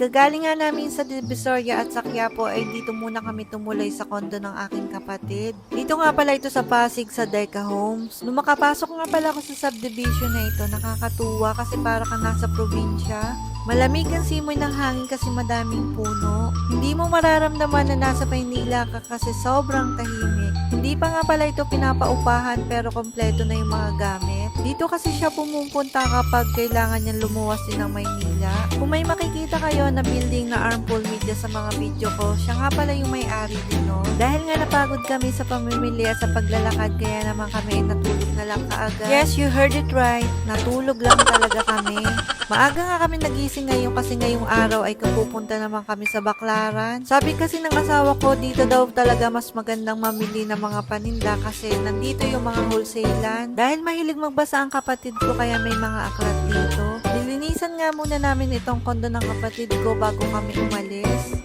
Kagagaling nga namin sa Divisoria at sa Quiapo ay dito muna kami tumuloy sa kondo ng aking kapatid. Dito nga pala ito sa Pasig sa Deca Homes. Nung makapasok nga pala ako sa subdivision na ito, nakakatuwa kasi para ka nasa probinsya. Malamig ang simoy ng hangin kasi madaming puno. Hindi mo mararamdaman na nasa Maynila ka kasi sobrang tahimik. Hindi pa nga pala ito pinapaupahan pero kompleto na yung mga gamit. Dito kasi siya pumupunta kapag kailangan niya lumuwas din ng Maynila. Kung may makikita kayo na building na Armful Media sa mga video ko, siya nga pala yung may-ari din no. Dahil nga napagod kami sa pamimili at sa paglalakad kaya naman kami natulog na lang kaagad. Yes, you heard it right. Natulog lang talaga kami. Maaga nga kami nagising ngayon kasi ngayong araw ay kapupunta naman kami sa Baklaran. Sabi kasi ng asawa ko dito daw talaga mas magandang mamili ng mga paninda kasi nandito yung mga wholesalan. Dahil mahilig magbasa ang kapatid ko kaya may mga aklat dito. Nilinisan nga muna namin itong kondo ng kapatid ko bago kami umalis.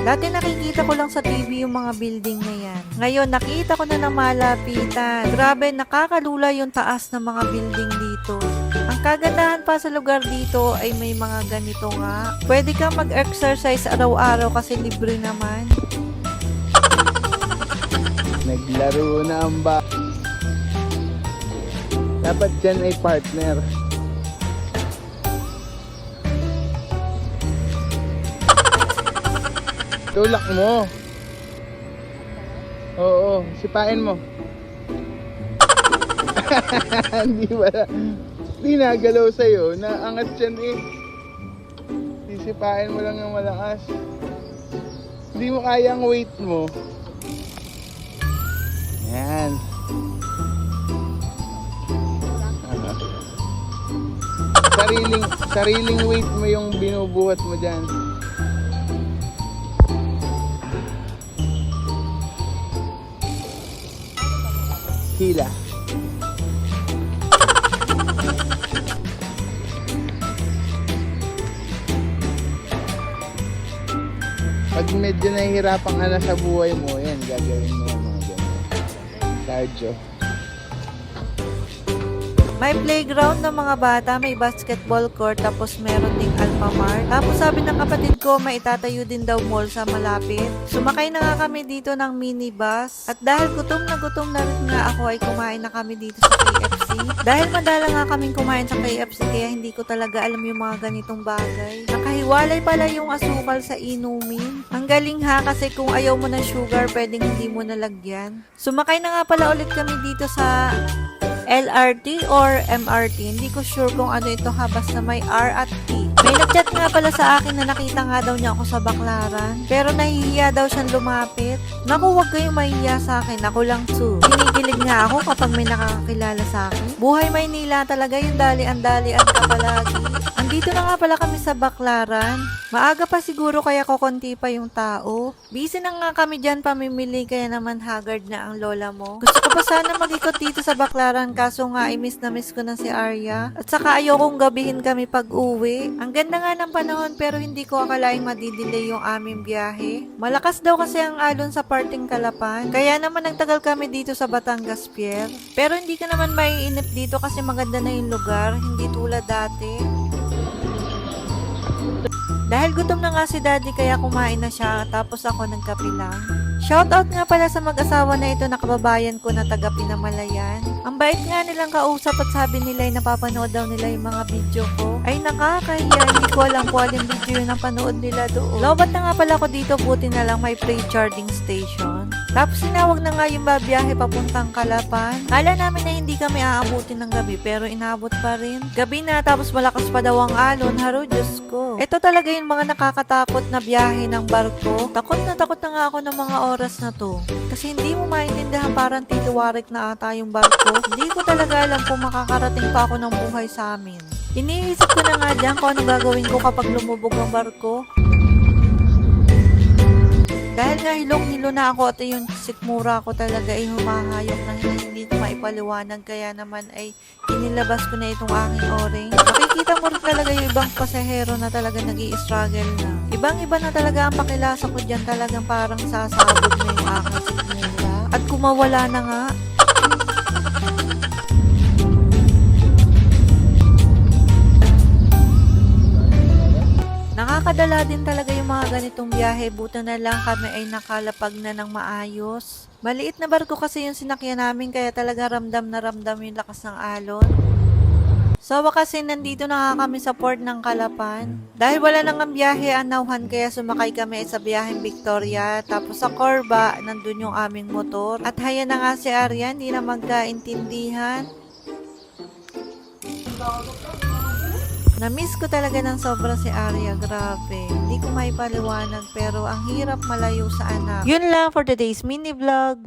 Dati nakikita ko lang sa TV yung mga building na yan. Ngayon, nakita ko na ng malapitan. Grabe, nakakalula yung taas ng mga building dito. Ang kagandahan pa sa lugar dito ay may mga ganito nga. Pwede kang mag-exercise araw-araw kasi libre naman. Naglaro na ang ba. Dapat dyan ay partner. Tulak mo. Oo, sipain mo. Hindi wala. Hindi nagalaw sa'yo. Naangat dyan eh. Sisipain mo lang ng malakas. Hindi mo kaya ang weight mo. Sariling weight mo yung binubuhat mo diyan. Hila. Pag medyo nahihirapan ka na sa buhay mo, yan, gagawin mo mga ganyan. Cardio. May playground ng mga bata, may basketball court, tapos meron ding Alphamart. Tapos sabi ng kapatid ko, may itatayo din daw mall sa malapit. Sumakay na nga kami dito ng minibus. At dahil gutom na gutom na rin nga ako, ay kumain na kami dito sa KFC. Dahil madala nga kaming kumain sa KFC, kaya hindi ko talaga alam yung mga ganitong bagay. Nakahiwalay pala yung asukal sa inumin. Ang galing ha, kasi kung ayaw mo ng sugar, pwedeng hindi mo nalagyan. Sumakay na nga pala ulit kami dito sa LRT or MRT. Hindi ko sure kung ano ito ha, basta may R at T. May nagchat nga pala sa akin na nakita nga daw niya ako sa baklaran. Pero nahihiya daw siyang lumapit. Naku, huwag kayong mahihiya sa akin. Ako lang too. Kinikilig nga ako kapag may nakakakilala sa akin. Buhay Maynila talaga yung dali-an-dalian ka palagi. Andito na nga pala kami sa baklaran. Maaga pa siguro kaya kokonti pa yung tao. Busy na nga kami dyan pamimili kaya naman haggard na ang lola mo. Gusto ko pa sana mag-ikot dito sa baklaran kaso nga ay miss na miss ko na si Arya. At saka ayokong gabihin kami pag uwi. Ang ganda nga ng panahon pero hindi ko akalaing madidelay yung aming biyahe. Malakas daw kasi ang alon sa parting Kalapan. Kaya naman nagtagal kami dito sa Batangas Pier. Pero hindi ka naman maiinip dito kasi maganda na yung lugar. Hindi tulad dati. Dahil gutom na nga si daddy kaya kumain na siya tapos ako nagkape lang. Shoutout nga pala sa mag-asawa na ito na kababayan ko na taga Pinamalayan. Ang bait nga nilang kausap at sabi nila ay napapanood daw nila yung mga video ko. Ay nakakahiya, hindi ko alam kung alin video yung napanood nila doon. Lobat na nga pala ako dito, buti na lang may free charging station. Tapos sinawag na nga yung babiyahe papuntang Kalapan. Kala namin na hindi kami aabutin ng gabi pero inaabot pa rin. Gabi na tapos malakas pa daw ang alon. Haro, Diyos ko. Ito talaga yung mga nakakatakot na biyahe ng barko. Takot na takot na nga ako ng mga oras na to. Kasi hindi mo maintindihan parang titiwarik na ata yung barko. Hindi ko talaga alam kung makakarating pa ako ng buhay sa amin. Iniisip ko na nga dyan kung ano gagawin ko kapag lumubog ang barko. Nga hilong-hilo na ako at yung sikmura ko talaga ay humahayok na hindi ko maipaliwanag kaya naman ay inilabas ko na itong aking oring. Makikita mo rin talaga yung ibang pasahero na talaga nag struggle na. Ibang-iba na talaga ang pakilasa ko dyan talagang parang sasabog na yung aking sikmura. At kumawala na nga, Nakakadala din talaga yung mga ganitong biyahe. Buta na lang kami ay nakalapag na ng maayos. Maliit na barko kasi yung sinakyan namin kaya talaga ramdam na ramdam yung lakas ng alon. Sa wakas nandito na kami sa port ng Kalapan. Dahil wala nang ang biyahe anawhan kaya sumakay kami sa biyaheng Victoria. Tapos sa Corba, nandun yung aming motor. At haya na nga si Arya, hindi na magkaintindihan. Na-miss ko talaga ng sobra si Arya, grabe. Hindi ko may paliwanag pero ang hirap malayo sa anak. Yun lang for today's mini vlog.